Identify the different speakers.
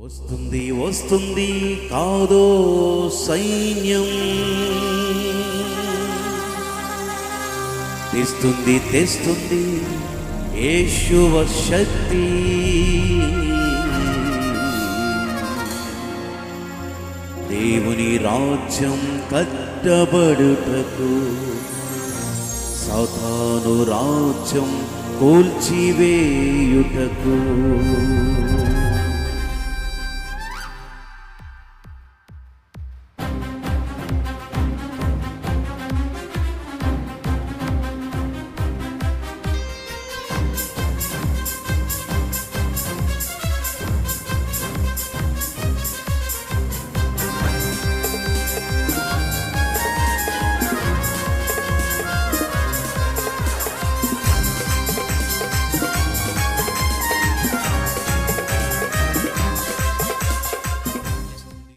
Speaker 1: వస్తుంది వస్తుంది కాదో సైన్యం. తెస్తుంది తెస్తుంది యేషువ శక్తి. దేవుని రాజ్యం కట్టబడుటకు సాతాను రాజ్యం కూల్చివేయుటకు.